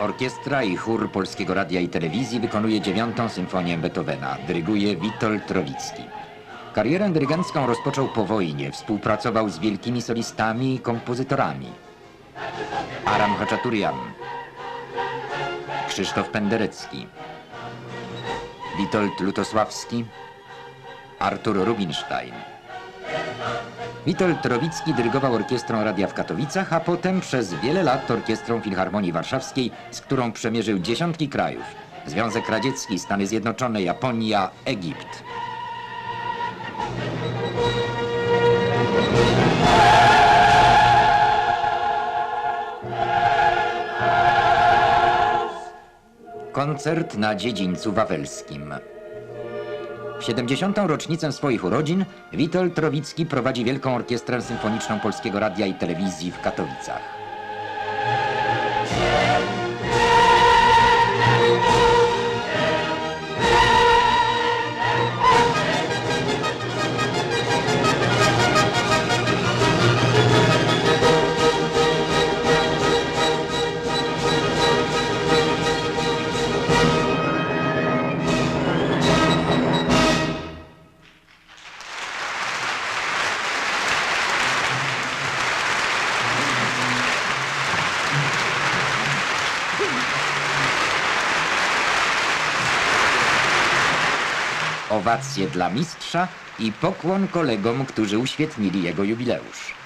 Orkiestra i chór Polskiego Radia i Telewizji wykonuje dziewiątą symfonię Beethovena. Dyryguje Witold Trowicki. Karierę dyrygencką rozpoczął po wojnie. Współpracował z wielkimi solistami i kompozytorami. Aram Haczaturian, Krzysztof Penderecki, Witold Lutosławski, Artur Rubinstein. Witold Trowicki dyrygował orkiestrą radia w Katowicach, a potem przez wiele lat orkiestrą Filharmonii Warszawskiej, z którą przemierzył dziesiątki krajów. Związek Radziecki, Stany Zjednoczone, Japonia, Egipt. Koncert na dziedzińcu wawelskim. W 70. rocznicę swoich urodzin Witold Trowicki prowadzi Wielką Orkiestrę Symfoniczną Polskiego Radia i Telewizji w Katowicach. Owacje dla mistrza i pokłon kolegom, którzy uświetnili jego jubileusz.